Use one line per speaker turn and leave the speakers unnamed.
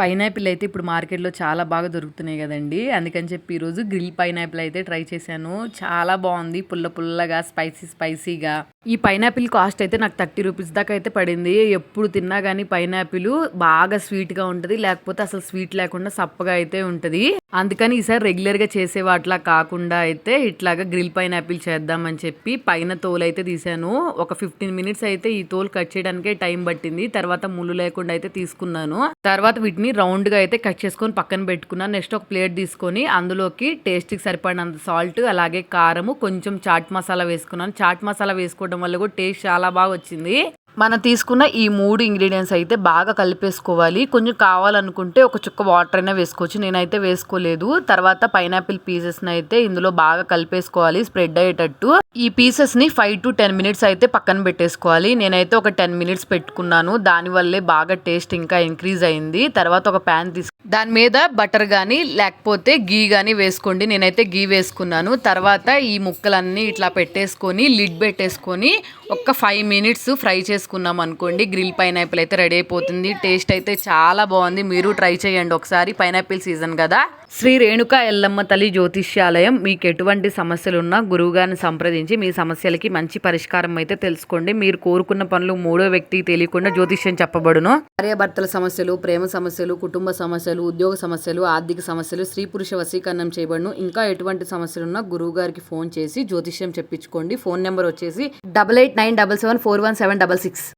Pineapple అయితే ఇప్పుడు మార్కెట్‌లో చాలా బాగా దొరుకుతున్నాయి కదండి అందుకని చెప్పి ఈరోజు గ్రిల్ పైనాపిల్ అయితే ట్రై చేశాను. చాలా బాగుంది పుల్ల పుల్లగా, స్పైసీ స్పైసీగా. ఈ పైనాపిల్ కాస్ట్ అయితే నాకు థర్టీ రూపీస్ దాకా అయితే పడింది. ఎప్పుడు తిన్నా కానీ పైనాపిల్ బాగా స్వీట్‌గా ఉంటుంది లేకపోతే అసలు స్వీట్ లేకుండా సప్పగా అయితే ఉంటుంది అందుకని ఈసారి రెగ్యులర్‌గా చేసే వాటిలా కాకుండా అయితే ఇట్లాగా గ్రిల్ పైనాపిల్ చేద్దామని చెప్పి పైన తోలు అయితే తీశాను. ఒక 15 మినిట్స్ అయితే ఈ తోలు కట్ చేయడానికే టైం పట్టింది. తర్వాత ముళ్ళు లేకుండా అయితే తీసుకున్నాను. తర్వాత వీటిని రౌండ్‌గా అయితే కట్ చేసుకొని పక్కన పెట్టుకున్నాను. నెక్స్ట్ ఒక ప్లేట్ తీసుకొని అందులోకి టేస్ట్‌కి సరిపడినంత సాల్ట్ అలాగే కారము, కొంచెం చాట్ మసాలా వేసుకున్నాను. చాట్ మసాలా వేసుకోవడం వల్ల కూడా టేస్ట్ చాలా బాగా వచ్చింది. మనం తీసుకున్న ఈ మూడు ఇంగ్రీడియంట్స్ అయితే బాగా కలిపేసుకోవాలి. కొంచెం కావాలనుకుంటే ఒక చుక్క వాటర్ అయినా వేసుకోవచ్చు. నేనైతే వేసుకోలేదు. తర్వాత పైనాపిల్ పీసెస్‌ని అయితే ఇందులో బాగా కలిపేసుకోవాలి స్ప్రెడ్ అయ్యేటట్టు. ఈ పీసెస్‌ని 5-10 మినిట్స్ అయితే పక్కన పెట్టేసుకోవాలి. నేనైతే ఒక 10 మినిట్స్ పెట్టుకున్నాను. దానివల్లే బాగా టేస్ట్ ఇంకా ఇంక్రీజ్ అయింది. తర్వాత ఒక ప్యాన్ తీసుకు దాని మీద బటర్ కానీ లేకపోతే గీ కానీ వేసుకోండి. నేనైతే ఘీ వేసుకున్నాను. తర్వాత ఈ ముక్కలన్నీ ఇట్లా పెట్టేసుకొని లిడ్ పెట్టేసుకొని ఒక ఫైవ్ మినిట్స్ ఫ్రై చేసుకున్నాం అనుకోండి. గ్రిల్ పైనాపిల్ అయితే రెడీ అయిపోతుంది. టేస్ట్ అయితే చాలా బాగుంది. మీరు ట్రై చేయండి ఒకసారి. పైనాపిల్ సీజన్ కదా. శ్రీ రేణుకా ఎల్లమ్మ తల్లి జ్యోతిష్యాలయం మీకు ఎటువంటి సమస్యలున్నా గురువుగారిని సంప్రదించి మీ సమస్యలకి మంచి పరిష్కారం అయితే తెలుసుకోండి. మీరు కోరుకున్న పనులు మూడో వ్యక్తికి తెలియకుండా జ్యోతిష్యం చెప్పబడును. భార్యాభర్తల సమస్యలు, ప్రేమ సమస్యలు, కుటుంబ సమస్యలు, ఉద్యోగ సమస్యలు, ఆర్థిక సమస్యలు, స్త్రీ పురుష వశీకరణం చేయబడును. ఇంకా ఎటువంటి సమస్యలున్నా గురువుగారికి ఫోన్ చేసి జ్యోతిష్యం చెప్పించుకోండి. ఫోన్ నెంబర్ వచ్చేసి double eight nine double seven four one seven double six.